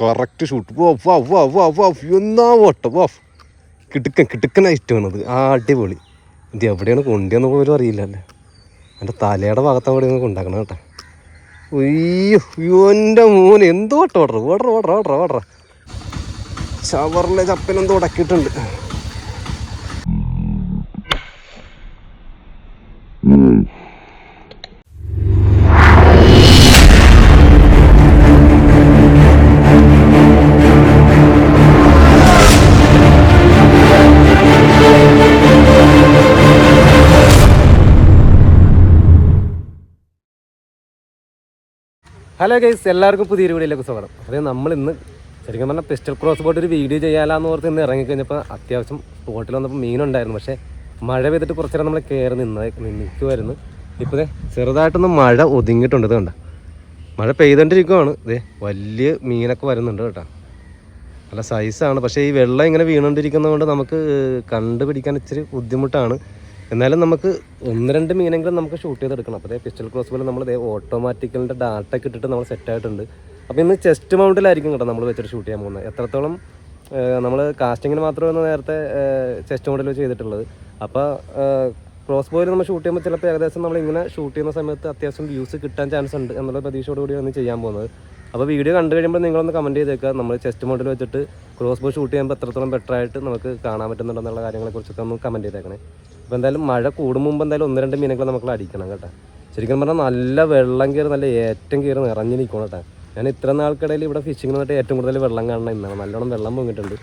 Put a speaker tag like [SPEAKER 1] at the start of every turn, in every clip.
[SPEAKER 1] Correct shoot. വാ വാ വാ വാ വാ എന്നാ ഓട്ടം കിടുക്കൻ കിടുക്കൻ ഐറ്റമാണത് ആ അടിപൊളി. ഇത് എവിടെയാണ് കൊണ്ടുവന്ന പോലും അറിയില്ലല്ലേ? എന്റെ തലയുടെ ഭാഗത്ത് ഇവിടെ കൊണ്ടാക്കണം കേട്ടോ. അയ്യോ എന്റെ മോന് എന്തോ ഓട്ടം ഓടറ ഓടറ ഓടറ ഓടറ ഓടറ. ഷവറിലെ ചപ്പലെന്തോ ഉടക്കിയിട്ടുണ്ട്. ഹലോ ഗൈസ് എല്ലാവർക്കും പുതിയൊരു വീഡിയോയിലേക്ക് സ്വാഗതം. അതായത് നമ്മൾ ഇന്ന് ശരിക്കും പറഞ്ഞാൽ പിസ്റ്റൽ ക്രോസ് ബോട്ട് ഒരു വീഡിയോ ചെയ്യാലാന്ന് ഓർത്ത് ഇന്ന് ഇറങ്ങിക്കഴിഞ്ഞപ്പോൾ അത്യാവശ്യം സ്പോട്ടിൽ വന്നപ്പോൾ മീനുണ്ടായിരുന്നു പക്ഷേ മഴ പെയ്തിട്ട് കുറച്ച് നേരം നമ്മൾ കയറി നിന്ന് നിൽക്കുമായിരുന്നു ഇപ്പോൾ ചെറുതായിട്ടൊന്ന് മഴ ഒതുങ്ങിയിട്ടുണ്ട് ഇത് കണ്ട? മഴ പെയ്തുകൊണ്ടിരിക്കുവാണ് ഇതേ വലിയ മീനൊക്കെ വരുന്നുണ്ട് കേട്ടോ. നല്ല സൈസാണ് പക്ഷേ ഈ വെള്ളം ഇങ്ങനെ വീണുകൊണ്ടിരിക്കുന്നതുകൊണ്ട് നമുക്ക് കണ്ടുപിടിക്കാൻ ഇച്ചിരി ബുദ്ധിമുട്ടാണ്. എന്നാലും നമുക്ക് ഒന്ന് രണ്ട് മീനെങ്കിലും നമുക്ക് ഷൂട്ട് ചെയ്തെടുക്കണം. അപ്പോൾ അതേ പിസ്റ്റൽ ക്രോസ് പോലെ നമ്മൾ ഓട്ടോമാറ്റിക്കലിന്റെ ഡാറ്റ ഒക്കെ ഇട്ടിട്ട് നമ്മൾ സെറ്റ് ആയിട്ടുണ്ട്. അപ്പോൾ ഇന്ന് ചെസ്റ്റ് മൗണ്ടിലായിരിക്കും കേട്ടോ നമ്മൾ വെച്ചിട്ട് ഷൂട്ട് ചെയ്യാൻ പോകുന്നത്. എത്രത്തോളം നമ്മൾ കാസ്റ്റിങ്ങിന് മാത്രമാണ് നേരത്തെ ചെസ്റ്റ് മൗണ്ടിൽ ചെയ്തിട്ടുള്ളത്. അപ്പോൾ ക്രോസ് ബോയിൽ നമ്മൾ ഷൂട്ട് ചെയ്യുമ്പോൾ ചിലപ്പോൾ ഏകദേശം നമ്മൾ ഇങ്ങനെ ഷൂട്ട് ചെയ്യുന്ന സമയത്ത് അത്യാവശ്യം വ്യൂസ് കിട്ടാൻ ചാൻസ് ഉണ്ട് എന്നുള്ള ഒന്ന് ചെയ്യാൻ പോകുന്നത്. അപ്പോൾ വീഡിയോ കണ്ടു കഴിയുമ്പോൾ നിങ്ങളൊന്ന് കമന്റ് ചെയ്തേക്കുക. നമ്മൾ ചെസ്റ്റ് മോഡിൽ വെച്ചിട്ട് ക്രോസ് ബോ ഷൂട്ട് ചെയ്യുമ്പോൾ എത്രത്തോളം ബെറ്റർ ആയിട്ട് നമുക്ക് കാണാൻ പറ്റുന്നുണ്ടെന്നുള്ള കാര്യങ്ങളെക്കുറിച്ചൊക്കെ ഒന്ന് കമന്റ് ചെയ്തേക്കണേ. അപ്പോൾ എന്തായാലും മഴ കൂടും മുമ്പ് എന്തായാലും ഒന്ന് രണ്ട് മീനുകൾ നമുക്ക് അടിക്കണം കേട്ടോ. ശരിക്കും പറഞ്ഞാൽ നല്ല വെള്ളം കയറി നല്ല ഏറ്റവും കയറി നിറഞ്ഞു നിൽക്കണം കേട്ടോ. ഞാൻ ഇത്ര നാൾക്കിടയിൽ ഇവിടെ ഫിഷിംഗ് വന്നിട്ട് ഏറ്റവും കൂടുതൽ വെള്ളം കാണണം ഇന്നാണ്. നല്ലോണം വെള്ളം പൊങ്ങിയിട്ടുണ്ട്.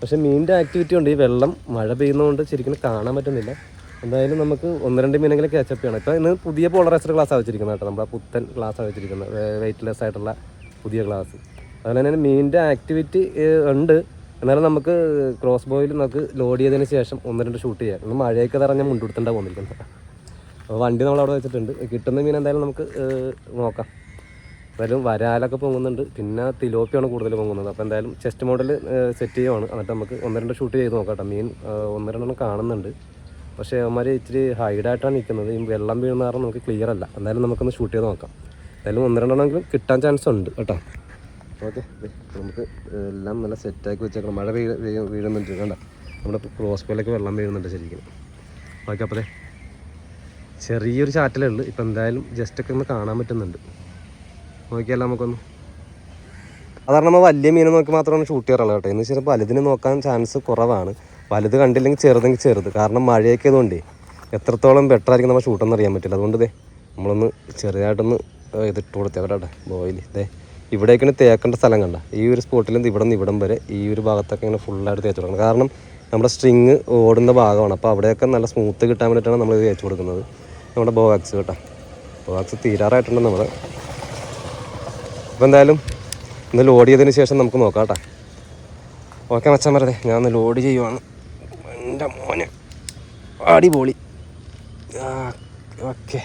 [SPEAKER 1] പക്ഷേ മീനിന്റെ ആക്ടിവിറ്റി ഉണ്ട്. ഈ വെള്ളം മഴ പെയ്യുന്നതുകൊണ്ട് ശരിക്കും കാണാൻ പറ്റുന്നില്ല. എന്തായാലും നമുക്ക് ഒന്ന് രണ്ട് മീനെങ്കിലും ക്യാച്ചപ്പ് ചെയ്യണം. ഇപ്പോൾ ഇന്ന് പുതിയ പോളറൈസ്ഡ് ക്ലാസ് വെച്ചിരിക്കുന്നത് കേട്ടോ. നമ്മുടെ പുത്തൻ ക്ലാസ് വെച്ചിരിക്കുന്നത്. വെയിറ്റ്ലെസ് ആയിട്ടുള്ള പുതിയ ക്ലാസ് അതുപോലെ തന്നെ മീനിന്റെ ആക്ടിവിറ്റി ഉണ്ട്. എന്നാലും നമുക്ക് ക്രോസ് ബോയിൽ നമുക്ക് ലോഡ് ചെയ്തതിന് ശേഷം ഒന്ന് രണ്ട് ഷൂട്ട് ചെയ്യാം. ഇന്ന് മഴയൊക്കെ തറഞ്ഞ മുണ്ടുടുത്തേണ്ട പോകുന്നിരിക്കുന്നത് അപ്പോൾ വണ്ടി നമ്മൾ അവിടെ വെച്ചിട്ടുണ്ട്. കിട്ടുന്ന മീൻ എന്തായാലും നമുക്ക് നോക്കാം. എന്തായാലും വരാലൊക്കെ പൊങ്ങുന്നുണ്ട്. പിന്നെ തിലോപ്പിയാണ് കൂടുതൽ പൊങ്ങുന്നത്. അപ്പോൾ എന്തായാലും ചെസ്റ്റ് മോഡൽ സെറ്റ് ചെയ്യുവാണ്. എന്നിട്ട് നമുക്ക് ഒന്ന് രണ്ട് ഷൂട്ട് ചെയ്ത് നോക്കാം കേട്ടോ. മീൻ ഒന്ന് രണ്ടെണ്ണം കാണുന്നുണ്ട്. പക്ഷേ അവന്മാർ ഇച്ചിരി ഹൈഡായിട്ടാണ് നിൽക്കുന്നത്. ഈ വെള്ളം വീഴുന്ന കാരണം നമുക്ക് ക്ലിയർ അല്ല. എന്തായാലും നമുക്കൊന്ന് ഷൂട്ട് ചെയ്ത് നോക്കാം. എന്തായാലും ഒന്ന് രണ്ടെണ്ണമെങ്കിലും കിട്ടാൻ ചാൻസ് ഉണ്ട് കേട്ടോ. ഓക്കെ. നമുക്ക് എല്ലാം നല്ല സെറ്റാക്കി വെച്ചേക്കണം. മഴ വീഴ- വീഴുന്നുണ്ട്. കണ്ട നമ്മുടെ ക്രോസ് പോലൊക്കെ വെള്ളം വീഴുന്നുണ്ട് ശരിക്കും. ഓക്കെ അപ്പോൾ ചെറിയൊരു ചാറ്റലേ ഉള്ളൂ. ഇപ്പം എന്തായാലും ജസ്റ്റ് ഒക്കെ ഒന്ന് കാണാൻ പറ്റുന്നുണ്ട്. നോക്കിയാലോ നമുക്കൊന്ന്. സാധാരണ നമ്മൾ വലിയ മീനെ നോക്കി മാത്രമാണ് ഷൂട്ട് ചെയ്യാറുള്ളത് കേട്ടോ. എന്ന് വെച്ചാൽ വലുതിനെ നോക്കാൻ ചാൻസ് കുറവാണ്. വലുത് കണ്ടില്ലെങ്കിൽ ചെറുതെങ്കിൽ ചെറുത്. കാരണം മഴയൊക്കെ ആയതുകൊണ്ട് എത്രത്തോളം ബെറ്റർ ആയിരിക്കും നമ്മൾ ഷൂട്ടെന്ന് അറിയാൻ പറ്റില്ല. അതുകൊണ്ട് നമ്മളൊന്ന് ചെറുതായിട്ടൊന്ന് ഇതിട്ട് കൊടുത്തേക്കട്ടെ ബോയിൽ ദേ ഇവിടേക്കാണ് തേക്കേണ്ട സ്ഥലം കണ്ട? ഈ ഒരു സ്പോട്ടിൽ നിന്ന് ഇവിടെ നിന്ന് ഇവിടം വരെ ഈ ഒരു ഭാഗത്തൊക്കെ ഇങ്ങനെ ഫുള്ളായിട്ട് തേച്ചു കൊടുക്കണം. കാരണം നമ്മുടെ സ്ട്രിങ് ഓടുന്ന ഭാഗമാണ്. അപ്പോൾ അവിടെയൊക്കെ നല്ല സ്മൂത്ത് കിട്ടാൻ വേണ്ടിയിട്ടാണ് നമ്മൾ ഇത് തേച്ചു കൊടുക്കുന്നത്. നമ്മുടെ ബോവാക്സ് കേട്ടോ. ബോവാക്സ് തീരാറായിട്ടുണ്ട് നമ്മൾ അപ്പോൾ എന്തായാലും ഇന്ന് ലോഡ് ചെയ്തതിന് ശേഷം നമുക്ക് നോക്കാം കേട്ടോ. ഓക്കെ മച്ചാൻ പറയതേ ഞാൻ ഒന്ന് ലോഡ് ചെയ്യുവാണ്. എന്റെ മോനെ. അടിപൊളി. ഓക്കെ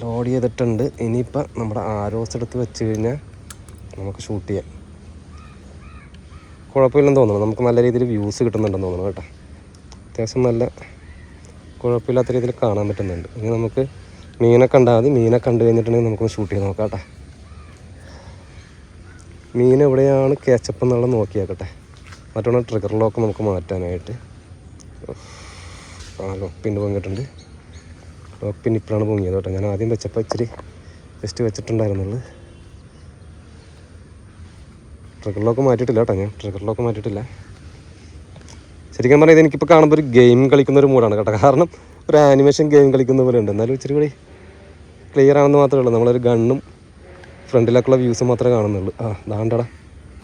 [SPEAKER 1] ലോഡ് ചെയ്തിട്ടുണ്ട് ഇനിയിപ്പോൾ നമ്മുടെ ആരോസ് എടുത്ത് വെച്ച് കഴിഞ്ഞാൽ നമുക്ക് ഷൂട്ട് ചെയ്യാം. കുഴപ്പമില്ലെന്ന് തോന്നുന്നു. നമുക്ക് നല്ല രീതിയിൽ വ്യൂസ് കിട്ടുന്നുണ്ടെന്ന് തോന്നുന്നു കേട്ടോ. അത്യാവശ്യം നല്ല കുഴപ്പമില്ലാത്ത രീതിയിൽ കാണാൻ പറ്റുന്നുണ്ട്. ഇനി നമുക്ക് മീനെ കണ്ടാൽ മതി. മീനെ കണ്ടു കഴിഞ്ഞിട്ടുണ്ടെങ്കിൽ നമുക്കൊന്ന് ഷൂട്ട് ചെയ്ത് നോക്കാം കേട്ടോ. മീൻ എവിടെയാണ് കേച്ചപ്പ് എന്നുള്ളത് നോക്കിയാക്കട്ടെ മറ്റുള്ള ലോക്ക് നമുക്ക് മാറ്റാനായിട്ട്. ആ ലോപ്പിന്റെ പൊങ്ങിയിട്ടുണ്ട് ലോപ്പിന് ഇപ്പോഴാണ് പൊങ്ങിയത് കേട്ടോ. ഞാൻ ആദ്യം വെച്ചപ്പോൾ ഇച്ചിരി ജസ്റ്റ് വെച്ചിട്ടുണ്ടായിരുന്നുള്ളൂ. ട്രിഗറിലൊക്കെ ലോക്ക് മാറ്റിയിട്ടില്ല കേട്ടോ ഞാൻ. ട്രിഗറിലൊക്കെ ലോക്ക് മാറ്റിയിട്ടില്ല. ശരിക്കും പറഞ്ഞാൽ ഇതെനിക്കിപ്പോൾ കാണുമ്പോൾ ഒരു ഗെയിം കളിക്കുന്ന ഒരു മൂഡാണ് കേട്ടോ. കാരണം ഒരു ആനിമേഷൻ ഗെയിം കളിക്കുന്ന പോലെ ഉണ്ട്. എന്നാലും ഇച്ചിരി കൂടി ക്ലിയർ ആണെന്ന് മാത്രമേ ഉള്ളൂ. നമ്മളൊരു ഗണ്ണും ഫ്രണ്ടിലൊക്കെയുള്ള വ്യൂസ് മാത്രമേ കാണുന്നുള്ളൂ. ആ ദാണ്ടടാ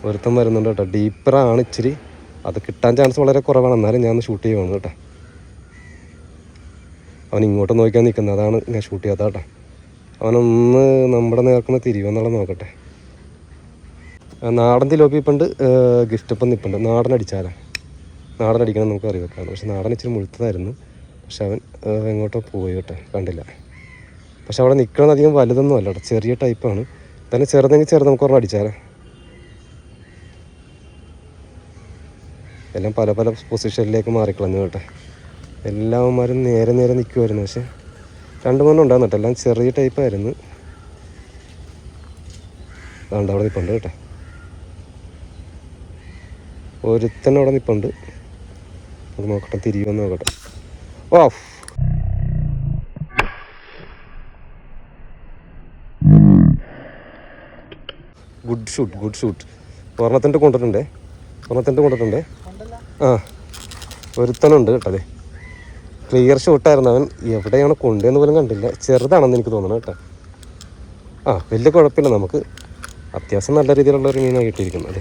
[SPEAKER 1] ഒരുത്തം വരുന്നുണ്ട് കേട്ടോ. ഡീപ്പറാണ് ഇച്ചിരി. അത് കിട്ടാൻ ചാൻസ് വളരെ കുറവാണ്. എന്നാലും ഞാൻ ഷൂട്ട് ചെയ്യുവാണ് കേട്ടോ. അവൻ ഇങ്ങോട്ട് നോക്കിയാൽ നിൽക്കുന്നത് അതാണ് ഞാൻ ഷൂട്ട് ചെയ്യാത്ത അവനൊന്ന് നമ്മുടെ നേർക്കുന്ന തിരിവെന്നുള്ള നോക്കട്ടെ. നാടൻ തിലോപ്പി ഇപ്പുണ്ട് ഗിഫ്റ്റ് ഇപ്പം നിൽപ്പുണ്ട് നാടൻ അടിച്ചാലാ. നാടൻ അടിക്കണം നമുക്ക് അറിയാം പക്ഷെ നാടൻ ഇച്ചിരി മുഴുത്തതായിരുന്നു. പക്ഷെ അവൻ എങ്ങോട്ടോ പോയി കേട്ടോ. കണ്ടില്ല. പക്ഷെ അവിടെ നിൽക്കണത് അധികം വലുതൊന്നും അല്ല കേട്ടോ. ചെറിയ ടൈപ്പാണ് തന്നെ ചെറുതെങ്കിൽ ചെറുത് നമുക്ക് ഒരെണ്ണം അടിച്ചാലേ? എല്ലാം പല പല പൊസിഷനിലേക്ക് മാറിക്കളഞ്ഞു കേട്ടെ. എല്ലാവന്മാരും നേരെ നേരെ നിൽക്കുമായിരുന്നു പക്ഷെ രണ്ട് മൂന്നും ഉണ്ടായിരുന്നു എല്ലാം ചെറിയ ടൈപ്പായിരുന്നു അതുകൊണ്ട് അവിടെ നിൽപ്പുണ്ട് കേട്ടോ. ഒരുത്തൻ അവിടെ നിൽപ്പുണ്ട് അത് നോക്കട്ടെ തിരിയുമെന്ന് നോക്കട്ടെ. Of! Good shoot good shoot ഒരെണ്ണത്തിന്റെ കൊണ്ടിട്ടുണ്ടേ? ഒരെണ്ണത്തിന്റെ കൊണ്ടിട്ടുണ്ടേ? ആ. ഒരുത്തനുണ്ട് കേട്ടോ അതെ. ക്ലിയർ ഷോട്ടായിരുന്നു അവൻ. എവിടെയാണ് കൊണ്ടുവന്ന് പോലും കണ്ടില്ല. ചെറുതാണെന്ന് എനിക്ക് തോന്നണം കേട്ടോ. ആ വലിയ കുഴപ്പമില്ല. നമുക്ക് അത്യാവശ്യം നല്ല രീതിയിലുള്ള ഒരു മീനാണ് കിട്ടിയിരിക്കുന്നത്.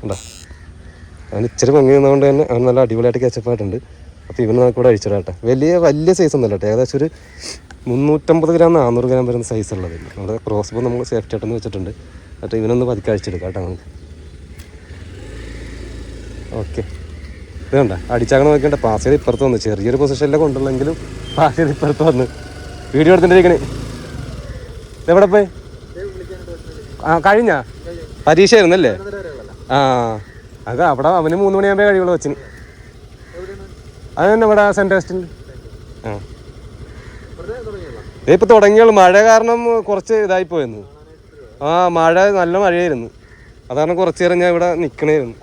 [SPEAKER 1] കണ്ടോ? അവൻ ഇച്ചിരി ഭംഗി നിന്നുകൊണ്ട് തന്നെ അവൻ നല്ല അടിപൊളിയായിട്ട് കച്ചപ്പായിട്ടുണ്ട് അപ്പോൾ ഇവന് നമുക്ക് ഇവിടെ അഴിച്ചിടാം കേട്ടോ. വലിയ വലിയ സൈസ് ഒന്നുമല്ല കേട്ടോ. ഏകദേശം ഒരു മുന്നൂറ്റമ്പത് ഗ്രാം നാനൂറ് ഗ്രാം വരുന്ന സൈസ് ഉള്ളത് നമ്മുടെ ക്രോസ് ബോ നമ്മൾ സേഫ്റ്റി ആയിട്ടൊന്ന് വെച്ചിട്ടുണ്ട്. എന്നിട്ട് ഇവനൊന്ന് പതുക്കെ അഴിച്ചെടുക്കാം കേട്ടോ നമുക്ക്. ഓക്കെ ഇത് അടിച്ചാകണം നോക്കേണ്ട പാസ് ഇപ്പുറത്ത് വന്നു. ചെറിയൊരു പൊസിഷനിലെ കൊണ്ടുള്ളെങ്കിലും പാസ് ഇപ്പുറത്ത് വന്ന്. വീഡിയോ എടുത്തിട്ടിരിക്കണേ. എവിടെ പോയി? ആ കഴിഞ്ഞ? പരീക്ഷ ആയിരുന്നല്ലേ? ആ. അത് അവിടെ അവന് മൂന്ന് മണിയാകുമ്പോൾ കഴിയുള്ളൂ കൊച്ചിന്. അത് തന്നെ ഇവിടെ സെന്റ് വെസ്റ്റിന്റെ ആ. ഇപ്പൊ തുടങ്ങിയുള്ളൂ. മഴ കാരണം കുറച്ച് ഇതായി പോയിരുന്നു. ആ മഴ നല്ല മഴയായിരുന്നു. അതാണ് കുറച്ച് നേരം ഞാൻ ഇവിടെ നിൽക്കണായിരുന്നു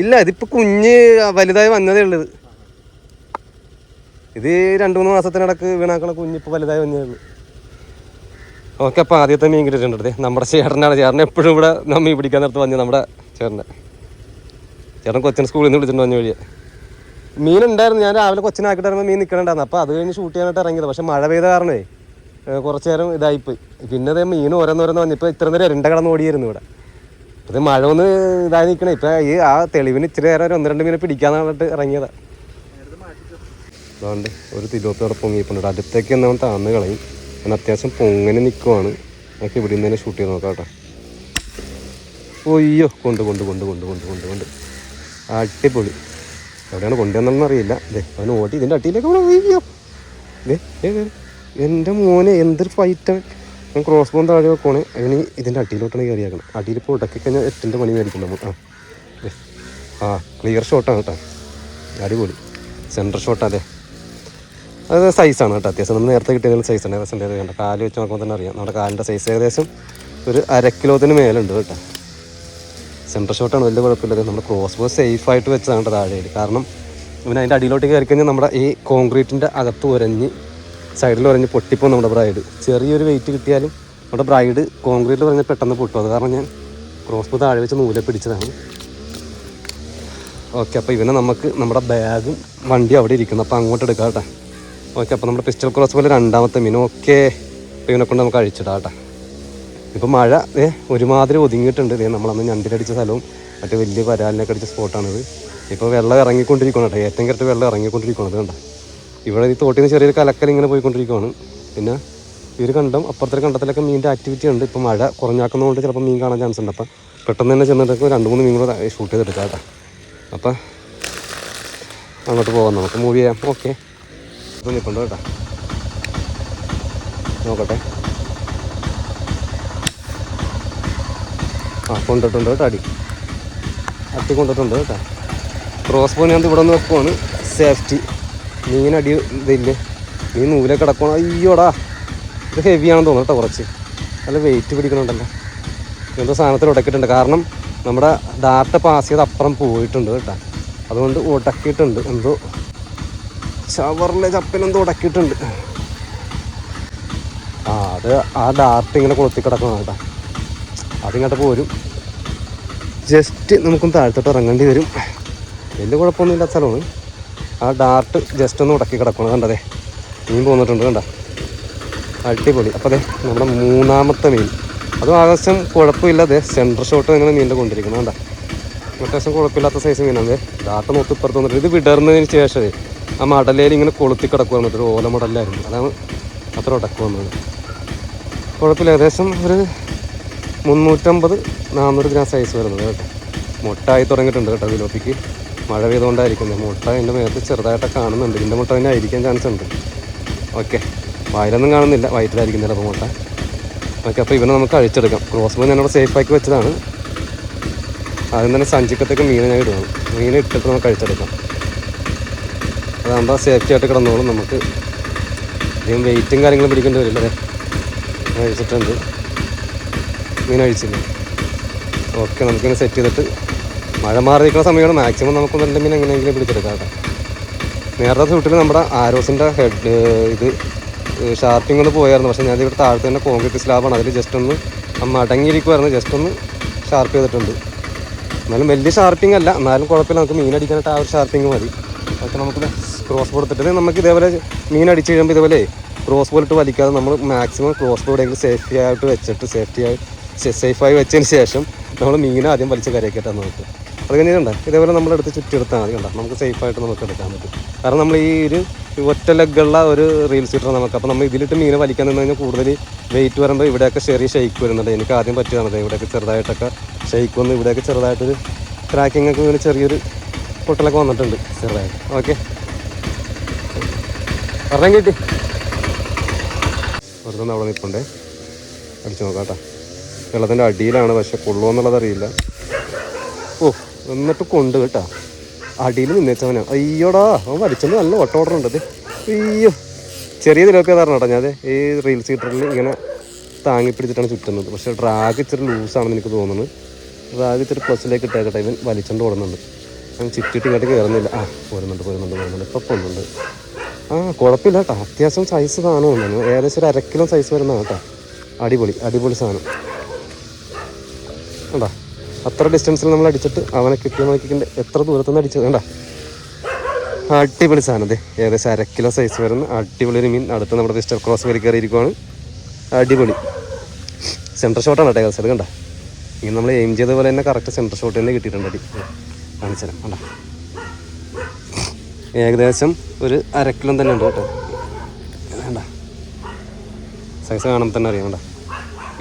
[SPEAKER 1] ഇല്ല ഇതിപ്പോ കുഞ്ഞ് വലുതായി വന്നതേ ഉള്ളത് ഇത് രണ്ട് മൂന്ന് മാസത്തിനിടക്ക് വീണാക്കണ കുഞ്ഞിപ്പോ വലുതായി വന്നേ ഉള്ളൂ. ഓക്കെ അപ്പോൾ ആദ്യത്തെ മീൻ കിട്ടിയിട്ടുണ്ട് ദേ. നമ്മുടെ ചേട്ടനാണ്. ചേട്ടൻ എപ്പോഴും ഇവിടെ നമ്മ പിടിക്കാൻ നേരത്ത് വന്നു നമ്മുടെ ചേട്ടനെ. ചേട്ടൻ കൊച്ചിൻ സ്കൂളിൽ നിന്ന് വിളിച്ചിട്ടുണ്ട് വന്ന വഴിയെ. മീൻ ഉണ്ടായിരുന്നു. ഞാൻ രാവിലെ കൊച്ചിനാക്കിട്ടായിരുന്നു മീൻ നിൽക്കണുണ്ടായിരുന്നു അപ്പോൾ അത് കഴിഞ്ഞ് ഷൂട്ട് ചെയ്യാനായിട്ട് ഇറങ്ങിയത്. പക്ഷേ മഴ പെയ്ത കാരണമേ കുറച്ചു നേരം ഇതായിപ്പോയി. പിന്നെ അതേ മീൻ ഓരോന്നോരോന്ന് വന്നു ഇപ്പോൾ ഇത്ര നേരം ഇരണ്ട കടന്ന് ഓടിയായിരുന്നു ഇവിടെ. അത് മഴ ഒന്ന് ഇതായി നിൽക്കണേ ഇപ്പം ഈ ആ തെളിവിന് ഇച്ചിരി നേരം ഒരു ഒന്ന് രണ്ട് മീനെ പിടിക്കാന്ന് പറഞ്ഞിട്ട് ഇറങ്ങിയതാ. അതുകൊണ്ട് ഒരു തിരുവത്തോടെ പൊങ്ങിയിട്ടുണ്ട്. അടുത്തേക്ക് എന്നാൽ താന്ന് കളയും. അവൻ അത്യാവശ്യം പൊങ്ങനെ നിൽക്കുവാണ് നമുക്ക് ഇവിടെ നിന്ന് തന്നെ ഷൂട്ട് ചെയ്ത് നോക്കാം കേട്ടോ. ഒയ്യോ കൊണ്ട് കൊണ്ട് കൊണ്ട് കൊണ്ട് കൊണ്ട് കൊണ്ട് കൊണ്ട്. അടിപൊളി. എവിടെയാണ് കൊണ്ടുവന്നതെന്ന് അറിയില്ല. ദേ അവൻ ഓട്ടി ഇതിന്റെ അട്ടിയിലേക്ക്. എന്റെ മോനെ എന്തൊരു ഫൈറ്റാണ് ഞാൻ ക്രോസ് ബോൺ താഴെ വെക്കുവാണ് അതിന് ഇതിന്റെ അടിയിലോട്ടാണ് കയറിയാക്കണം അടിയിൽ ഇപ്പോൾ ഉടക്കി കഴിഞ്ഞാൽ എട്ടിന്റെ പണി മേടിക്കും നമ്മൾ ആ. ആ ക്ലിയർ ഷോട്ടാണ് കേട്ടോ. അടിപൊളി. സെന്റർ ഷോട്ട് അതെ അത് സൈസാണ് കേട്ടോ അത്യാവശ്യം. നമ്മൾ നേരത്തെ കിട്ടിയ സൈസാണ് ഏകദേശം എന്റെ കണ്ട? കാൽ വെച്ച് നോക്കുമ്പോൾ തന്നെ അറിയാം. നമ്മുടെ കാലിന്റെ സൈസ് ഏകദേശം ഒരു അര കിലോത്തിന് മേലുണ്ട് കേട്ടോ. സെന്റർ ഷോട്ടാണ് വലിയ കുഴപ്പമില്ല. നമ്മൾ ക്രോസ് ബോ സേഫ് ആയിട്ട് വെച്ചതാണ് താഴെയിൽ കാരണം ഇവൻ അതിന്റെ അടിയിലോട്ട് കയറി കഴിഞ്ഞാൽ നമ്മുടെ ഈ കോൺക്രീറ്റിന്റെ അകത്ത് ഉരഞ്ഞ് സൈഡിൽ പറഞ്ഞ് പൊട്ടിപ്പോൾ നമ്മുടെ ബ്രൈഡ് ചെറിയൊരു വെയിറ്റ് കിട്ടിയാലും നമ്മുടെ ബ്രൈഡ് കോൺക്രീറ്റിൽ പറഞ്ഞ് പെട്ടെന്ന് പൊട്ടും. അത് കാരണം ഞാൻ ക്രോസ് പോ താഴെ വെച്ച് നൂല പിടിച്ചതാണ്. ഓക്കെ അപ്പോൾ ഇവനെ നമുക്ക് നമ്മുടെ ബാഗും വണ്ടി അവിടെ ഇരിക്കുന്നു. അപ്പോൾ അങ്ങോട്ട് എടുക്കാം കേട്ടോ. ഓക്കെ അപ്പോൾ നമ്മുടെ പിസ്റ്റൽ ക്രോസ് പോലെ രണ്ടാമത്തെ മീൻ. ഓക്കെ അപ്പോൾ ഇവനെ കൊണ്ട് നമുക്ക് അഴിച്ചിടാം കേട്ടോ. ഇപ്പോൾ മഴ ഏ ഒരുമാതിരി ഒതുങ്ങിയിട്ടുണ്ട്. ദേ നമ്മളന്ന് ഞണ്ടിലടിച്ച സ്ഥലവും മറ്റേ വലിയ വരാലിനൊക്കെ അടിച്ച സ്പോട്ടാണിത് ഇപ്പോൾ വെള്ളം ഇറങ്ങിക്കൊണ്ടിരിക്കണം കേട്ടോ. ഏറ്റവും കറക്റ്റ് വെള്ളം ഇറങ്ങിക്കൊണ്ടിരിക്കുകയാണ് കണ്ട? ഇവിടെ ഈ തോട്ടിൽ നിന്ന് ചെറിയൊരു കലക്കൽ ഇങ്ങനെ പോയിക്കൊണ്ടിരിക്കുകയാണ് പിന്നെ ഈ ഒരു കണ്ടം അപ്പുറത്തെ കണ്ടത്തിലൊക്കെ മീനിന്റെ ആക്ടിവിറ്റി ഉണ്ട്. ഇപ്പോൾ മഴ കുറഞ്ഞാക്കുന്നതുകൊണ്ട് ചിലപ്പോൾ മീൻ കാണാൻ ചാൻസ് ഉണ്ട്. അപ്പം പെട്ടെന്ന് തന്നെ ചെന്നിട്ടൊക്കെ രണ്ട് മൂന്ന് മീൻ കൂടെ ഷൂട്ട് ചെയ്തെടുക്കാം കേട്ടോ. അപ്പം അങ്ങോട്ട് പോകാം നമുക്ക്. മൂവ് ചെയ്യാം. ഓക്കെ ഇപ്പം നിൽപ്പുണ്ട് കേട്ടോ. നോക്കട്ടെ. ആ കൊണ്ടിട്ടുണ്ട് കേട്ടോ അടി. അട്ടി കൊണ്ടിട്ടുണ്ട് കേട്ടോ. ക്രോസ് പോയി ഞാൻ ഇവിടെ നിന്ന് വെക്കുവാണ്. സേഫ്റ്റി മീൻ അടി ഇതില്ലേ? മീൻ നൂലെ കിടക്കണം അയ്യോടാ. ഇത് ഹെവിയാണെന്ന് തോന്നുന്നു കേട്ടോ കുറച്ച്. നല്ല വെയിറ്റ് പിടിക്കണുണ്ടല്ലോ. എന്തോ സാധനത്തിൽ ഉടക്കിയിട്ടുണ്ട്. കാരണം നമ്മുടെ ഡാറ്റ പാസ് ചെയ്ത് അപ്പുറം പോയിട്ടുണ്ട് കേട്ടോ. അതുകൊണ്ട് ഉടക്കിയിട്ടുണ്ട്. എന്തോ ഷവറിലെ ചപ്പിനെന്തോ ഉടക്കിയിട്ടുണ്ട്. ആ അത് ആ ഡാർട്ട് ഇങ്ങനെ കൊളുത്തി കിടക്കണം കേട്ടോ. അതിങ്ങോട്ട് പോരും. ജസ്റ്റ് നമുക്കൊന്ന് താഴത്തോട്ട് ഇറങ്ങേണ്ടി വരും. വലിയ കുഴപ്പമൊന്നുമില്ല സ്ഥലമാണ്. ആ ഡാർട്ട് ജസ്റ്റ് ഒന്ന് ഉടക്കി കിടക്കണം. കണ്ടതേ മീൻ പോന്നിട്ടുണ്ട് കണ്ട? അടിപൊളി. അപ്പോൾ അതെ നമ്മുടെ മൂന്നാമത്തെ മീൻ. അതും ആകാശം കുഴപ്പമില്ലാതെ സെന്റർ ഷോട്ട് ഇങ്ങനെ മീനിന്റെ കൊണ്ടിരിക്കണം കണ്ട? അത്യാവശ്യം കുഴപ്പമില്ലാത്ത സൈസ് മീനാണ് ഡാർട്ട് നോക്കി ഇപ്പുറത്ത് വന്നിട്ട് ഇത് വിടർന്നതിന് ശേഷമേ ആ മടലയിൽ ഇങ്ങനെ കൊളുത്തി കിടക്കുക ഒരു ഓല മടലായിരുന്നു. അതാണ് അത്ര ഉടക്കുക വന്നത്. കുഴപ്പമില്ല. ഏകദേശം ഒരു മുന്നൂറ്റമ്പത് നാനൂറ് ഗ്രാം സൈസ് വരുന്നത് കേട്ടോ. മുട്ടായി തുടങ്ങിയിട്ടുണ്ട് കേട്ടോ വിലോപ്പിക്ക്. മഴ പെയ്തുകൊണ്ടായിരിക്കുന്നത് മുട്ട എന്റെ മേത്ത് ചെറുതായിട്ടൊക്കെ കാണുന്നുണ്ട്. ഇതിന്റെ മുട്ട തന്നെ ആയിരിക്കാൻ ചാൻസ് ഉണ്ട്. ഓക്കെ വായിലൊന്നും കാണുന്നില്ല. വയറ്റിലായിരിക്കും ചിലപ്പോൾ മുട്ട. ഓക്കെ അപ്പോൾ ഇവനെ നമുക്ക് അഴിച്ചെടുക്കാം. ക്രോസ് ബോ ഞാനിവിടെ സേഫാക്കി വെച്ചതാണ്. ആദ്യം തന്നെ സഞ്ചിക്കത്തേക്ക് മീനെ ഞാൻ ഇടുകയാണ് മീൻ ഇട്ടിട്ട് നമുക്ക് അഴിച്ചെടുക്കാം. അതാകുമ്പോൾ സേഫ്റ്റി ആയിട്ട് കിടന്നോളും നമുക്ക്. അധികം വെയിറ്റും കാര്യങ്ങളും പിടിക്കേണ്ടി വരില്ല അഴിച്ചിട്ടുണ്ട്. മീൻ അഴിച്ചില്ല? ഓക്കെ നമുക്കിങ്ങനെ സെറ്റ് ചെയ്തിട്ട് മഴ മാറി നിൽക്കുന്ന സമയമാണ് മാക്സിമം നമുക്ക് നല്ല മീൻ എങ്ങനെയെങ്കിലും പിടിച്ചെടുക്കാം നേരത്തെ സൂട്ടിൽ നമ്മുടെ ആരോസിന്റെ ഹെഡ് ഇത് ഷാർപ്പിംഗ് ഒന്ന് പോയായിരുന്നു. പക്ഷേ ഞാൻ ഇവിടെ താഴത്ത് തന്നെ കോൺക്രീറ്റ് സ്ലാബാണ്. അതിൽ ജസ്റ്റ് ഒന്ന് മടങ്ങിയിരിക്കുമായിരുന്നു ജസ്റ്റ് ഒന്ന് ഷാർപ്പ് ചെയ്തിട്ടുണ്ട്. എന്നാലും വലിയ ഷാർപ്പിംഗ് അല്ല. എന്നാലും കുഴപ്പമില്ല. നമുക്ക് മീൻ അടിക്കാനായിട്ട് ആ ഒരു ഷാർപ്പിംഗ് മതി. അതൊക്കെ നമുക്ക് ക്രോസ് കൊടുത്തിട്ട് നമുക്ക് ഇതേപോലെ മീൻ അടിച്ച് കഴിയുമ്പോൾ ഇതേപോലെ ക്രോസ് ബോളിട്ട് വലിക്കാതെ നമ്മൾ മാക്സിമം ക്രോസ് ബോർഡെങ്കിലും സേഫ്റ്റി ആയിട്ട് വെച്ചിട്ട് സേഫ്റ്റി ആയി സേഫായി വെച്ചതിന് ശേഷം നമ്മൾ മീൻ ആദ്യം വലിച്ച് കരയ്ക്കട്ടെ നമുക്ക്. അത് കഴിഞ്ഞിട്ടുണ്ട് ഇതേപോലെ നമ്മളെടുത്ത് ചുറ്റിയെടുത്താൽ മതി കണ്ടോ? നമുക്ക് സേഫായിട്ട് നമുക്ക് എടുക്കാൻ പറ്റും. കാരണം നമ്മൾ ഈ ഒരു ഒറ്റ ലെഗുള്ള ഒരു റീൽ സീറ്റർ നമുക്ക്. അപ്പോൾ നമ്മൾ ഇതിലിട്ട് മീനെ വലിക്കാൻ നിന്ന് കഴിഞ്ഞാൽ കൂടുതൽ വെയിറ്റ് വരുമ്പോൾ ഇവിടെയൊക്കെ ചെറിയ ഷെയ്ക്ക് വരുന്നുണ്ട്. എനിക്ക് ആദ്യം പറ്റിയതാണ് ഇവിടെയൊക്കെ ചെറുതായിട്ടൊക്കെ ഷെയ്ക്ക് വന്ന് ഇവിടെയൊക്കെ ചെറുതായിട്ടൊരു ക്രാക്കിംഗ് ഒക്കെ ഇങ്ങനെ ചെറിയൊരു പൊട്ടലൊക്കെ വന്നിട്ടുണ്ട് ചെറുതായിട്ട്. ഓക്കെ പറഞ്ഞ കിട്ടി. വെറുതെ അവിടെ നിൽപ്പുണ്ടേ. അടിച്ചു നോക്കാം കേട്ടോ. വെള്ളത്തിന്റെ അടിയിലാണ് പക്ഷെ കൊള്ളുമോ എന്നുള്ളത് അറിയില്ല. എന്നിട്ട് കൊണ്ട് കേട്ടോ. അടിയിൽ നിന്നേച്ചവനാ. അയ്യോടാ അവൻ വലിച്ചോണ്ട് നല്ല ഓട്ടം ഓടുന്നുണ്ട് അയ്യോ. ചെറിയ തിലൊക്കെ തരണം കേട്ടോ ഞാൻ ഈ റീൽ സീറ്ററിൽ ഇങ്ങനെ താങ്ങിപ്പിടിച്ചിട്ടാണ് ചുറ്റുന്നത്. പക്ഷെ ഡ്രാഗ് ഇച്ചിരി ലൂസാണെന്ന് എനിക്ക് തോന്നുന്നത് ഡ്രാഗ് ഇച്ചിരി പ്ലസിലേക്ക് ഇട്ടേക്കട്ടെ ഇവൻ വലിച്ചോണ്ട് ഓടുന്നുണ്ട്. അവൻ ചുറ്റിട്ട് ഇങ്ങോട്ട് കയറുന്നില്ല ആ പോരുന്നുണ്ട് പോരുന്നുണ്ട് പോരുന്നുണ്ട്. ഇപ്പം പോകുന്നുണ്ട് ആ കുഴപ്പമില്ല കേട്ടോ. അത്യാവശ്യം സൈസ് സാധനം ഏകദേശം ഒരു അരക്കിലോ കിലോ സൈസ് വരുന്നതാണ് കേട്ടോ. അടിപൊളി അടിപൊളി സാധനം. കണ്ടാ? അത്ര ഡിസ്റ്റൻസിൽ നമ്മൾ അടിച്ചിട്ട് അവനെ കിട്ടിയ നോക്കിക്കണ്ട്. എത്ര ദൂരത്തുനിന്ന് അടിച്ചത്? വേണ്ട അടിപൊളി സാധനം അതെ ഏകദേശം അര കിലോ സൈസ് വരുന്ന അടിപൊളി ഒരു മീൻ. അടുത്ത് നമ്മുടെ മിസ്റ്റർ ക്രോസ് വരി കയറിയിരിക്കുവാണ് അടിപൊളി. സെന്റർ ഷോട്ടാണ് കേട്ടോ ഏകദേശം. കണ്ട? ഇങ്ങനെ നമ്മൾ എയിം ചെയ്ത പോലെ തന്നെ കറക്റ്റ് സെന്റർ ഷോട്ട് തന്നെ കിട്ടിയിട്ടുണ്ട് അടി. കാണിച്ചു തരാം കണ്ട? ഏകദേശം ഒരു അരക്കിലും കിലോ തന്നെ ഉണ്ട് കേട്ടോ. വേണ്ട സൈസ് കാണുമ്പോൾ തന്നെ അറിയാം. വേണ്ട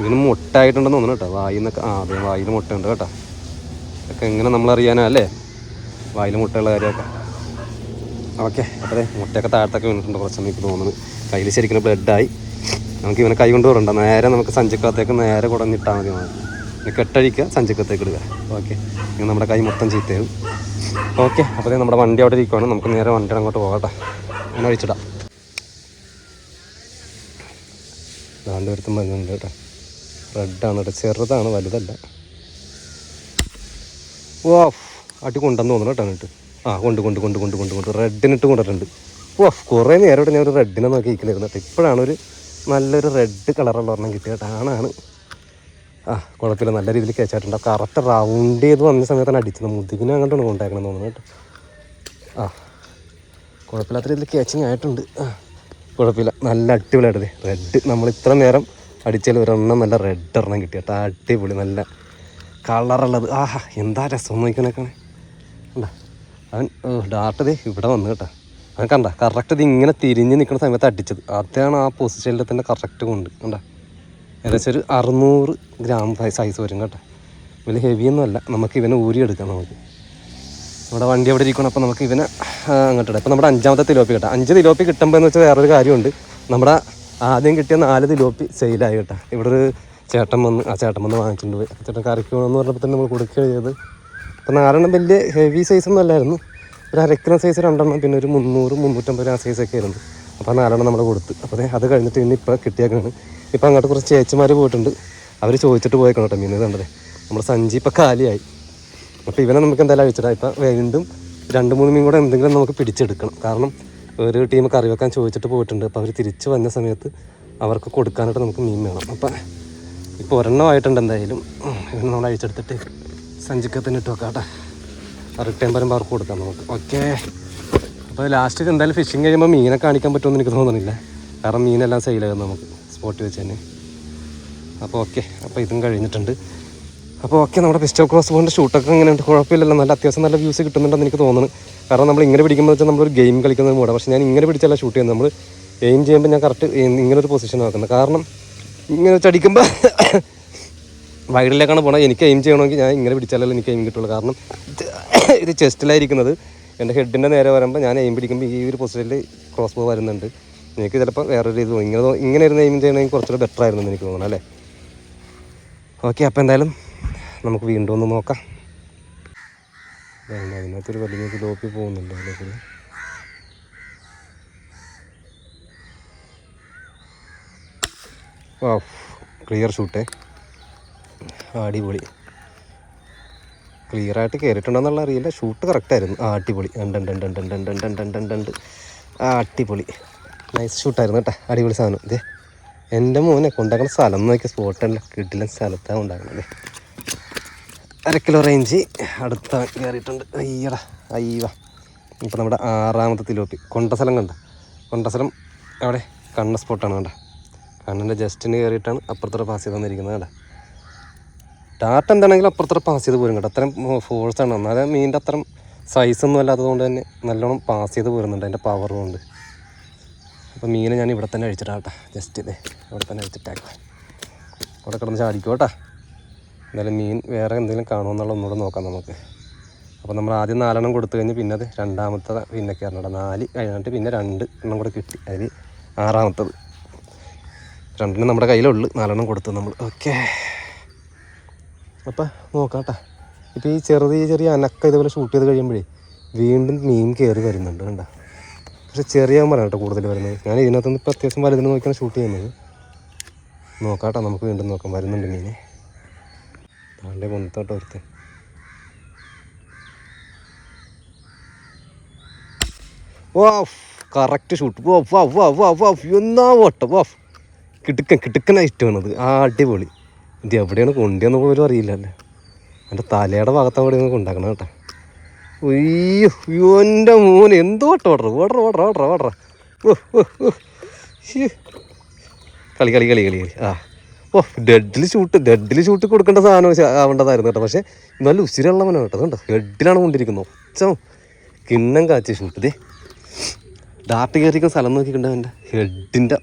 [SPEAKER 1] ഇതിന് മുട്ടായിട്ടുണ്ടെന്ന് തോന്നുന്നു കേട്ടോ. വായിൽ നിന്നൊക്കെ ആ അതെ വായിൽ മുട്ടയുണ്ട് കേട്ടോ. ഇതൊക്കെ എങ്ങനെ നമ്മൾ അറിയാനാ അല്ലേ? വായിൽ മുട്ടയുള്ള കാര്യമൊക്കെ. ഓക്കെ അതെ മുട്ടയൊക്കെ താഴത്തൊക്കെ വീണിട്ടുണ്ട് കുറച്ച് എനിക്ക് തോന്നുന്നു. കയ്യിൽ ശരിക്കും ബ്ലഡായി നമുക്ക് ഇവനെ കൈ കൊണ്ട് വരണ്ട നേരെ നമുക്ക് സഞ്ചിക്കകത്തേക്ക് നേരെ കുടഞ്ഞിട്ടാൽ മതി നമുക്ക് കെട്ടഴിക്കുക സഞ്ചിക്കത്തേക്ക് ഇടുക. ഓക്കെ ഇങ്ങനെ നമ്മുടെ കൈ മൊത്തം ചീത്തയാവും. ഓക്കെ അപ്പോൾ നമ്മുടെ വണ്ടി അവിടെ ഇരിക്കുവാണ്. നമുക്ക് നേരെ വണ്ടി അങ്ങോട്ട് പോകട്ടെ അങ്ങനെ അഴിച്ചിടാം ദാണ്ട് വരുത്തുമ്പോൾ മഞ്ഞുണ്ട് കേട്ടോ. റെഡാണ് കേട്ടോ ചെറുതാണ് വലുതല്ല. ഓ അടി കൊണ്ടെന്ന് തോന്നണം കേട്ടോ എന്നിട്ട് ആ കൊണ്ട് കൊണ്ട് കൊണ്ട് കൊണ്ട് കൊണ്ട് കൊണ്ട്. റെഡിനിട്ട് കൊണ്ടിട്ടുണ്ട്. ഓ കുറേ നേരം ഞാൻ ഒരു റെഡിനെ നോക്കി ഇരിക്കലായിരുന്നു കേട്ടോ. ഇപ്പോഴാണ് ഒരു നല്ലൊരു റെഡ് കളറുള്ള ഒരെണ്ണം കിട്ടിയ കേട്ടോ. ആണാണ്. ആ കുഴപ്പമില്ല. നല്ല രീതിയിൽ കേച്ചായിട്ടുണ്ട് ആ കറക്റ്റ് റൗണ്ട് ചെയ്ത് വന്ന സമയത്താണ് അടിച്ചത്. മുതുകിനെ അങ്ങോട്ടാണ് കൊണ്ടാക്കണം തോന്നുന്നു കേട്ടോ. ആ കുഴപ്പമില്ലാത്ത രീതിയിൽ കേച്ചിങ് ആയിട്ടുണ്ട്. കുഴപ്പമില്ല. നല്ല അടിപൊളിയായിട്ട് റെഡ്. നമ്മൾ ഇത്ര നേരം അടിച്ചാൽ ഒരെണ്ണം നല്ല റെഡ് ഒരെണ്ണം കിട്ടി കേട്ടോ. അടിപൊളി നല്ല കളറുള്ളത് ആഹാ എന്താ രസം നോക്കണേക്കണേ അവൻ ഡാർട്ട് ദേ ഇവിടെ വന്നു കേട്ടോ. അവൻ കണ്ട? കറക്റ്റ് ഇത് ഇങ്ങനെ തിരിഞ്ഞ് നിൽക്കുന്ന സമയത്ത് അടിച്ചത്. അതാണ് ആ പൊസിഷനിൽ തന്നെ കറക്റ്റ് കൊണ്ട് കണ്ട? ഏകദേശം ഒരു അറുന്നൂറ് ഗ്രാം സൈസ് വരും കേട്ടോ. വലിയ ഹെവിയൊന്നും അല്ല. നമുക്ക് ഇവനെ ഊരിയെടുക്കാം നമുക്ക്. നമ്മുടെ വണ്ടി അവിടെ ഇരിക്കണം അപ്പോൾ നമുക്ക് ഇവനെ അങ്ങോട്ടിടാം ഇപ്പോൾ നമ്മുടെ അഞ്ചാമത്തെ തിലോപ്പി കിട്ടാം. അഞ്ച് തിലോപ്പി കിട്ടുമ്പോൾ എന്ന് വെച്ചാൽ വേറൊരു കാര്യമുണ്ട്. നമ്മുടെ ആദ്യം കിട്ടിയ നാല് തിലോപ്പി സെയിലായി കേട്ടോ. ഇവിടെ ഒരു ചേട്ടൻ വന്ന് ആ ചേട്ടൻ വന്ന് വാങ്ങിച്ചിട്ടുണ്ട്. പോയി ചേട്ടൻ കറിക്ക് വേണമെന്ന് പറഞ്ഞപ്പോൾ തന്നെ നമ്മൾ കൊടുക്കുകയാണ് ചെയ്തത്. അപ്പോൾ നാലെണ്ണം വലിയ ഹെവി സൈസ് ഒന്നും അല്ലായിരുന്നു. ഒരു അരക്കിലോ സൈസ് രണ്ടെണ്ണം പിന്നെ ഒരു മുന്നൂറ് മുന്നൂറ്റമ്പത് ആ സൈസൊക്കെ ആയിരുന്നു. അപ്പോൾ നാലെണ്ണം നമ്മൾ കൊടുത്ത്. അപ്പോൾ അത് കഴിഞ്ഞിട്ട് പിന്നെ ഇപ്പോൾ കിട്ടിയേക്കാണ്. ഇപ്പോൾ അങ്ങോട്ട് കുറച്ച് ചേച്ചിമാർ പോയിട്ടുണ്ട്. അവർ ചോദിച്ചിട്ട് പോയേക്കണം കേട്ടോ മീൻ. കണ്ടത് നമ്മൾ സഞ്ചി ഇപ്പോൾ കാലിയായി. അപ്പോൾ ഇവനെ നമുക്ക് എന്തായാലും അഴിച്ചിടാം. ഇപ്പം വീണ്ടും രണ്ട് മൂന്ന് മീൻ കൂടെ എന്തെങ്കിലും നമുക്ക് പിടിച്ചെടുക്കണം. കാരണം ഒരു ടീം കറി വെക്കാൻ ചോദിച്ചിട്ട് പോയിട്ടുണ്ട്. അപ്പോൾ അവർ തിരിച്ച് വന്ന സമയത്ത് അവർക്ക് കൊടുക്കാനായിട്ട് നമുക്ക് മീൻ വേണം. അപ്പം ഇപ്പോൾ ഒരെണ്ണം ആയിട്ടുണ്ട് എന്തായാലും. ഇവനെ നമ്മൾ അഴിച്ചെടുത്തിട്ട് സഞ്ചിക്കത്തിന് ഇട്ട് വെക്കാട്ടെ. കേട്ടോ റിട്ടേൺ വരുമ്പോൾ അവർക്ക് കൊടുക്കാം നമുക്ക്. ഓക്കെ അപ്പോൾ ലാസ്റ്റ് എന്തായാലും ഫിഷിങ് കഴിയുമ്പോൾ മീനെ കാണിക്കാൻ പറ്റുമെന്ന് എനിക്ക് തോന്നുന്നില്ല. കാരണം മീനെല്ലാം സെയിലാകും നമുക്ക് സ്പോട്ടിൽ വെച്ച് തന്നെ. അപ്പോൾ ഓക്കെ അപ്പോൾ ഇതും കഴിഞ്ഞിട്ടുണ്ട്. അപ്പോൾ ഓക്കെ നമ്മുടെ പിസ്റ്റോ ക്രോസ് പോകേണ്ട ഷൂട്ടൊക്കെ എങ്ങനെയുണ്ട് കുഴപ്പമില്ലല്ലോ. നല്ല അത്യാവശ്യം നല്ല വ്യൂസ് കിട്ടുന്നുണ്ടെന്ന് എനിക്ക് തോന്നുന്നു. കാരണം നമ്മൾ ഇങ്ങനെ പിടിക്കുമ്പോൾ വെച്ചാൽ നമ്മളൊരു ഗെയിം കളിക്കുന്നത് മൂടാം പക്ഷേ ഞാൻ ഇങ്ങനെ പിടിച്ചല്ല ഷൂട്ട് ചെയ്യുന്നത്. നമ്മൾ എയിം ചെയ്യുമ്പോൾ ഞാൻ കറക്റ്റ് ഇങ്ങനെ ഒരു പൊസിഷൻ ആക്കുന്നത് കാരണം ഇങ്ങനെ ചടിക്കുമ്പോൾ വൈഡിലേക്കാണ് പോകണം എനിക്ക് എയിം ചെയ്യണമെങ്കിൽ ഞാൻ ഇങ്ങനെ പിടിച്ചാലല്ലോ എനിക്ക് എയിം കിട്ടുള്ളൂ. കാരണം ഇത് ചെസ്റ്റിലായിരിക്കുന്നത്. എന്റെ ഹെഡിന്റെ നേരെ വരുമ്പോൾ ഞാൻ എയിം പിടിക്കുമ്പോൾ ഈ ഒരു പൊസിഷനിൽ ക്രോസ് ബോ വരുന്നുണ്ട്. എനിക്ക് ചിലപ്പോൾ വേറൊരു രീതി തോന്നും. ഇങ്ങനെ ഇങ്ങനെ ഇരുന്ന് എയിം ചെയ്യണമെങ്കിൽ കുറച്ചുകൂടെ ബെറ്റർ ആയിരുന്നു എനിക്ക് തോന്നുന്നു അല്ലേ? ഓക്കെ അപ്പോൾ എന്തായാലും നമുക്ക് വീണ്ടും ഒന്ന് നോക്കാം. അതിനകത്തൊരു വലിയ ലോപ്പി പോകുന്നുണ്ട് അതിലേക്കൂടെ ക്ലിയർ ഷൂട്ടേ അടിപൊളി. ക്ലിയറായിട്ട് കയറിയിട്ടുണ്ടെന്നുള്ള അറിയില്ല. ഷൂട്ട് കറക്റ്റായിരുന്നു ആ അടിപൊളി. രണ്ട് ആ അടിപൊളി. നൈസ് ഷൂട്ടായിരുന്നു കേട്ടോ. അടിപൊളി സാധനം. ഇത് എന്റെ മോനെ കൊണ്ടാക്കുന്ന സ്ഥലം നോക്കിയ സ്പോട്ടല്ല കിട്ടില്ല സ്ഥലത്താണ് ഉണ്ടാക്കുന്നത് അര കിലോ റേഞ്ച് അടുത്ത കയറിയിട്ടുണ്ട്. അയ്യട അയ്യവ. ഇപ്പം നമ്മുടെ ആറാമത്തെ തിലോപ്പി. കൊണ്ടസ്ഥലം കണ്ട. കൊണ്ടസ്ഥലം അവിടെ കണ്ണ സ്പോട്ടാണ് കണ്ട. കണ്ണിന്റെ ജസ്റ്റിന് കയറിയിട്ടാണ് അപ്പുറത്തോടെ പാസ് ചെയ്ത് തന്നിരിക്കുന്നത് കണ്ട. ടാറ്റ എന്താണെങ്കിലും അപ്പുറത്തോടെ പാസ് ചെയ്ത് പോരും കേട്ടോ അത്രയും ആണ്. എന്നാലും മീനിന്റെ അത്രയും സൈസൊന്നും അല്ലാത്തത് കൊണ്ട് തന്നെ നല്ലോണം പാസ് ചെയ്ത് പോരുന്നുണ്ട് അതിന്റെ പവർ കൊണ്ട്. അപ്പോൾ മീനെ ഞാൻ ഇവിടെ തന്നെ അഴിച്ചിട്ടാട്ടാ ജസ്റ്റ് ഇതേ ഇവിടെ തന്നെ അഴിച്ചിട്ടാക്കാം. അവിടെ കിടന്ന് ചാടിക്കോട്ടാ കേട്ടാ എന്തായാലും മീൻ വേറെ എന്തെങ്കിലും കാണുമെന്നുള്ള ഒന്നുകൂടെ നോക്കാം നമുക്ക്. അപ്പോൾ നമ്മൾ ആദ്യം നാലെണ്ണം കൊടുത്തു കഴിഞ്ഞ് പിന്നെ അത് രണ്ടാമത്തെ പിന്നെ കയറണം നാല് കഴിഞ്ഞിട്ട് പിന്നെ രണ്ട് എണ്ണം കൂടെ കിട്ടി. അതിൽ ആറാമത്തത്. രണ്ടിനും നമ്മുടെ കയ്യിലുള്ളു. നാലെണ്ണം കൊടുത്തു നമ്മൾ. ഓക്കെ. അപ്പം നോക്കാം കേട്ടോ. ഇപ്പോൾ ഈ ചെറിയ ചെറിയ അനക്ക ഇതുപോലെ ഷൂട്ട് ചെയ്ത് കഴിയുമ്പോഴേ വീണ്ടും മീൻ കയറി വരുന്നുണ്ട് കണ്ട. പക്ഷെ ചെറിയ മരം കേട്ടോ കൂടുതൽ വരുന്നത്. ഞാൻ ഇതിനകത്തുനിന്ന് ഇപ്പോൾ അത്യാവശ്യം വലുതിന് നോക്കിയാണ് ഷൂട്ട് ചെയ്യുന്നത്. നോക്കാം കേട്ടോ. നമുക്ക് വീണ്ടും നോക്കാം. വരുന്നുണ്ട് മീനെ താണ്ടെ കൊന്നത്തോട്ട് ഓർത്ത് വാഫ് കറക്റ്റ് ഷൂട്ട് വാഫ് വാഫ് വാഫ് വാഫ് വാഫ് എന്നാ ഓട്ടം വാഫ് കിടുക്കൻ കിടുക്കനായിട്ടാണത് ആ അടിപൊളി. ഇത് എവിടെയാണ് കൊണ്ടിയെന്ന് പോലും അറിയില്ലല്ലേ എന്റെ തലയുടെ ഭാഗത്ത് എവിടെയാണ് കൊണ്ടാക്കണം കേട്ടോ. അയ്യോ എന്റെ മോനെ എന്തോ ഓട്ടം ഓടറ ഓടറ ഓടറ ഓടറ ഓടറ. കളി കളി കളി കളി കളി. ആ. ഓ ഡെഡിൽ ഷൂട്ട് ഡെഡിൽ ഷൂട്ട് കൊടുക്കേണ്ട സാധനം ആവേണ്ടതായിരുന്നു കേട്ടോ. പക്ഷേ നല്ല ഉസിരുള്ള മനം കേട്ടോ. അതുകൊണ്ട് ഹെഡിലാണ് കൊണ്ടിരിക്കുന്നത്. ഒച്ച കിണ്ണം കാച്ചി ഷൂട്ട് ഡാർട്ട് കയറിക്കുന്ന സ്ഥലം നോക്കിക്കണ്ട എന്റെ ഹെഡിന്റെ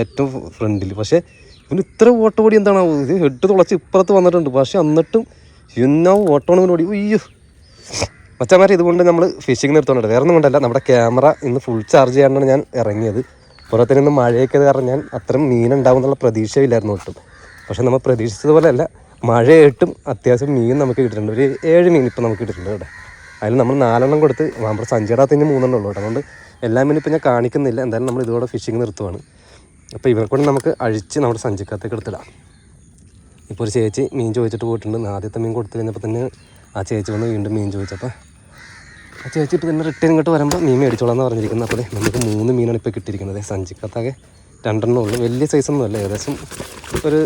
[SPEAKER 1] ഏറ്റവും ഫ്രണ്ടിൽ പക്ഷേ ഇവന് ഇത്ര ഓട്ടോടി എന്താണ്? ഇത് ഹെഡ് തുളച്ച് ഇപ്പുറത്ത് വന്നിട്ടുണ്ട്. പക്ഷേ എന്നിട്ടും എന്നാ ഓട്ടോണ് ഓടി അയ്യോ മച്ചമാരെ ഇതുകൊണ്ട് നമ്മൾ ഫിഷിംഗ് നിർത്തുന്നുണ്ട്. വേറെ ഒന്നും കൊണ്ടല്ല. നമ്മുടെ ക്യാമറ ഇന്ന് ഫുൾ ചാർജ് ചെയ്യാനാണ് ഞാൻ ഇറങ്ങിയത്. പുറത്തു നിന്ന് മഴയൊക്കെ കാരണം ഞാൻ അത്രയും മീനുണ്ടാവും എന്നുള്ള പ്രതീക്ഷയില്ലായിരുന്നു ഒട്ടും. പക്ഷെ നമ്മൾ പ്രതീക്ഷിച്ചതുപോലെയല്ല മഴയായിട്ടും അത്യാവശ്യം മീൻ നമുക്ക് കിട്ടിയിട്ടുണ്ട്. ഒരു ഏഴ് മീൻ ഇപ്പം നമുക്ക് കിട്ടിയിട്ടുണ്ട് ഇവിടെ. അതിൽ നമ്മൾ നാലെണ്ണം കൊടുത്ത് നമ്മുടെ സഞ്ചിടാത്തിന് മൂന്നെണ്ണം ഉള്ളൂ അതുകൊണ്ട് എല്ലാ മീനും ഇപ്പം ഞാൻ കാണിക്കുന്നില്ല. എന്തായാലും നമ്മൾ ഇതോടെ ഫിഷിങ് നിർത്തുവാണ്. അപ്പോൾ ഇവരെ കൊണ്ട് നമുക്ക് അഴിച്ച് നമ്മുടെ സഞ്ചിക്കകത്തേക്ക് എടുത്തിടാം. ഇപ്പോൾ ഒരു ചേച്ചി മീൻ ചോദിച്ചിട്ട് പോയിട്ടുണ്ട്. ആദ്യത്തെ മീൻ കൊടുത്തു കഴിഞ്ഞപ്പോൾ തന്നെ ആ ചേച്ചി വന്ന് വീണ്ടും മീൻ ചോദിച്ചപ്പോൾ ആ ചേച്ചി ഇപ്പോൾ തന്നെ റിട്ടേൺ ഇങ്ങോട്ട് വരുമ്പോൾ മീൻ മേടിച്ചോളാം എന്ന് പറഞ്ഞിരിക്കുന്നത് അപ്പോൾ നമുക്ക് മൂന്ന് മീനാണ് ഇപ്പോൾ കിട്ടിയിരിക്കുന്നത്. സഞ്ചിക്കത്താകെ രണ്ടെണ്ണം ഉള്ളു. വലിയ സൈസൊന്നും അല്ല. ഏകദേശം ഒരു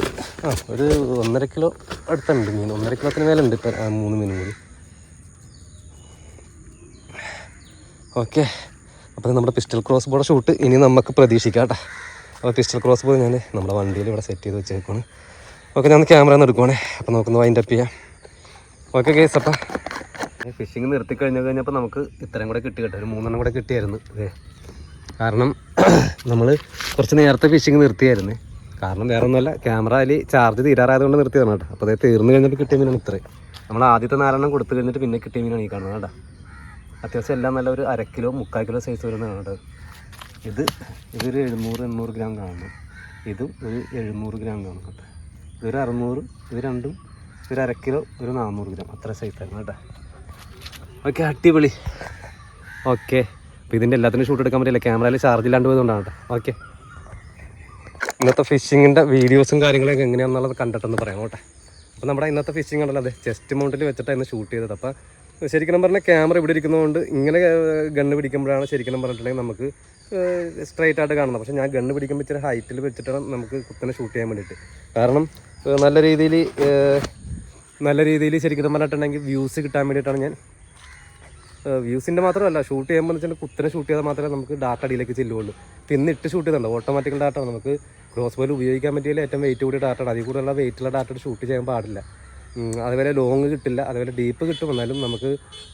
[SPEAKER 1] ആ ഒരു ഒന്നര കിലോ അടുത്തുണ്ട് മീൻ. ഒന്നര കിലോത്തിന് മേലുണ്ട് ഇപ്പോൾ മൂന്ന് മീനും കൂടി. ഓക്കെ. അപ്പോൾ നമ്മുടെ പിസ്റ്റൽ ക്രോസ് ബോർഡ് ഷൂട്ട് ഇനി നമുക്ക് പ്രതീക്ഷിക്കാം കേട്ടോ. അപ്പോൾ പിസ്റ്റൽ ക്രോസ് ബോർഡ് ഞാൻ നമ്മുടെ വണ്ടിയിൽ ഇവിടെ സെറ്റ് ചെയ്ത് വെച്ചേക്കാണ് ഓക്കെ ഞാൻ ക്യാമറ ഒന്ന് എടുക്കുവാണേ. അപ്പോൾ നമുക്കൊന്ന് വൈൻഡപ്പ് ചെയ്യാം. ഓക്കെ കേസ് അപ്പം ഫിഷിങ് നിർത്തി കഴിഞ്ഞ് കഴിഞ്ഞപ്പോൾ നമുക്ക് ഇത്രയും കൂടെ കിട്ടി കേട്ടോ. ഒരു മൂന്നെണ്ണം കൂടെ കിട്ടിയായിരുന്നു. കാരണം നമ്മൾ കുറച്ച് നേരത്തെ ഫിഷിങ് നിർത്തിയായിരുന്നു. കാരണം വേറെ ഒന്നുമല്ല ക്യാമറ അതിൽ ചാർജ് തീരാറായതുകൊണ്ട് നിർത്തിയതാണ് കേട്ടോ. അപ്പോൾ അത് തീർന്നു കഴിഞ്ഞിട്ട് കിട്ടിയ മീനാണ് ഇത്രയും. നമ്മൾ ആദ്യത്തെ നാലെണ്ണം കൊടുത്തു കഴിഞ്ഞിട്ട് പിന്നെ കിട്ടിയ മീനാണ് ഈ കാണുന്നത് കേട്ടോ. അത്യാവശ്യം എല്ലാം നല്ല ഒരു അര കിലോ മുക്കാൽ കിലോ സൈസ് വരുന്നതാണ് കേട്ടോ. ഇത് ഇതൊരു എഴുന്നൂറ് എണ്ണൂറ് ഗ്രാം കാണുന്നു. ഇതും ഒരു എഴുന്നൂറ് ഗ്രാം കാണും കേട്ടോ. ഇതൊരു അറുന്നൂറ് ഇത് രണ്ടും ഒരു അര കിലോ ഒരു നാനൂറ് ഗ്രാം അത്ര സൈസ് സൈസായിരുന്നു കേട്ടോ. ഓക്കെ അടിപൊളി. ഓക്കെ. അപ്പോൾ ഇതിന്റെ എല്ലാത്തിനും ഷൂട്ട് എടുക്കാൻ പറ്റില്ല. ക്യാമറയിൽ ചാർജ് ഇല്ലാണ്ട് പോയതുകൊണ്ടാണ് കേട്ടോ. ഓക്കെ. ഇന്നത്തെ ഫിഷിങ്ങിന്റെ വീഡിയോസും കാര്യങ്ങളൊക്കെ എങ്ങനെയാണെന്നുള്ളത് കണ്ടിട്ടെന്ന് പറയാം കേട്ടെ. അപ്പോൾ നമ്മുടെ ഇന്നത്തെ ഫിഷിംഗ് ഉണ്ടല്ലോ അതെ. ചെസ്റ്റ് മൗണ്ടിൽ വെച്ചിട്ടായിരുന്നു ഷൂട്ട് ചെയ്തത്. അപ്പോൾ ശരിക്കും പറഞ്ഞാൽ ക്യാമറ ഇവിടെ ഇരിക്കുന്നതുകൊണ്ട് ഇങ്ങനെ ഗണ്ണ് പിടിക്കുമ്പോഴാണ് ശരിക്കും പറഞ്ഞിട്ടുണ്ടെങ്കിൽ നമുക്ക് സ്ട്രൈറ്റ് ആയിട്ട് കാണുന്നത്. പക്ഷേ ഞാൻ ഗണ്ണ് പിടിക്കുമ്പോൾ ഇച്ചിരി ഹൈറ്റിൽ വെച്ചിട്ടാണ് നമുക്ക് കുത്തനെ ഷൂട്ട് ചെയ്യാൻ വേണ്ടിയിട്ട്. കാരണം നല്ല രീതിയിൽ നല്ല രീതിയിൽ ശരിക്കും പറഞ്ഞിട്ടുണ്ടെങ്കിൽ വ്യൂസ് കിട്ടാൻ വേണ്ടിയിട്ടാണ് ഞാൻ വ്യൂസിന്റെ മാത്രമല്ല ഷൂട്ട് ചെയ്യുമ്പോൾ വെച്ചാൽ കുത്തനെ ഷൂട്ട് ചെയ്താൽ മാത്രമേ നമുക്ക് ഡാറ്റ അടിയിലേക്ക് ചെല്ലുള്ളൂ പിന്നെ ഇട്ട് ഷൂട്ട് ചെയ്തിട്ടുണ്ട് ഓട്ടോമാറ്റിക്കൽ ഡാറ്റ നമുക്ക് ക്രോസ് ബോയിൽ ഉപയോഗിക്കാൻ പറ്റിയ ഏറ്റവും വെയിറ്റ് കൂടിയ ഡാറ്റ അതിൽ കൂടുതലുള്ള വെയിറ്റുള്ള ഡാറ്റ ഷൂട്ട് ചെയ്യാൻ പാടില്ല. അതുപോലെ ലോങ് കിട്ടില്ല. അതുപോലെ ഡീപ്പ് കിട്ടും. എന്നാലും നമുക്ക്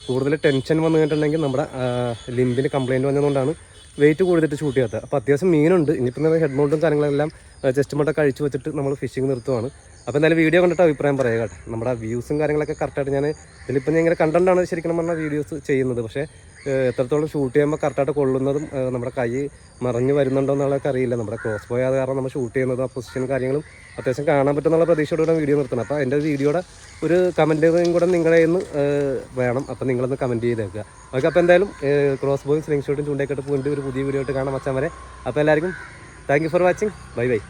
[SPEAKER 1] കൂടുതൽ ടെൻഷൻ വന്നു കഴിഞ്ഞിട്ടുണ്ടെങ്കിൽ നമ്മുടെ ലിമ്പിന് കംപ്ലയിന്റ് വന്നതുകൊണ്ടാണ് വെയിറ്റ് കൂടുതലിട്ട് ഷൂട്ട് ചെയ്യാത്തത്. അപ്പോൾ അത്യാവശ്യം മീനുണ്ട്. ഇനിയിപ്പോൾ ഹെഡ് മൗണ്ടും കാര്യങ്ങളെല്ലാം ചെസ്റ്റ് മൗണ്ടൊക്കെ കഴിച്ചു വെച്ചിട്ട് നമ്മൾ ഫിഷിംഗ് നിർത്തുവാണ്. അപ്പോൾ എന്തായാലും വീഡിയോ കണ്ടിട്ട് അഭിപ്രായം പറയുക കേട്ടോ. നമ്മുടെ വ്യൂസും കാര്യങ്ങളൊക്കെ കറക്റ്റായിട്ട് ഞാൻ ഇതിലിപ്പോൾ ഞാൻ ഇങ്ങനെ കണ്ടാണ് ശരിക്കും പറഞ്ഞാൽ വീഡിയോസ് ചെയ്യുന്നത്. പക്ഷേ എത്രത്തോളം ഷൂട്ട് ചെയ്യുമ്പോൾ കറക്റ്റായിട്ട് കൊള്ളുന്നതും നമ്മുടെ കൈ മറിഞ്ഞ് വരുന്നുണ്ടോ എന്നുള്ളതൊക്കെ അറിയില്ല. നമ്മുടെ ക്രോസ് ബോയ് കാരണം നമ്മൾ ഷൂട്ട് ചെയ്യുന്നതും ആ പൊസിഷനും കാര്യങ്ങളും അത്യാവശ്യം കാണാൻ പറ്റുന്നുള്ള പ്രതീക്ഷയോടെ വീഡിയോ നിർത്തണം. അപ്പോൾ എന്റെ വീഡിയോയുടെ ഒരു കമന്റും കൂടെ നിങ്ങളെ നിന്ന് വേണം. അപ്പോൾ നിങ്ങളൊന്ന് കമന്റ് ചെയ്തേക്കുക. ഓക്കെ അപ്പോൾ എന്തായാലും ക്രോസ് ബോയും സ്ലിംഗ് ഷോട്ടും ചൂണ്ടയൊക്കെ പോയിട്ട് ഒരു പുതിയ വീഡിയോ ആയിട്ട് കാണാൻ വച്ചാൽ വരെ. അപ്പോൾ എല്ലാവർക്കും thank for watching bye bye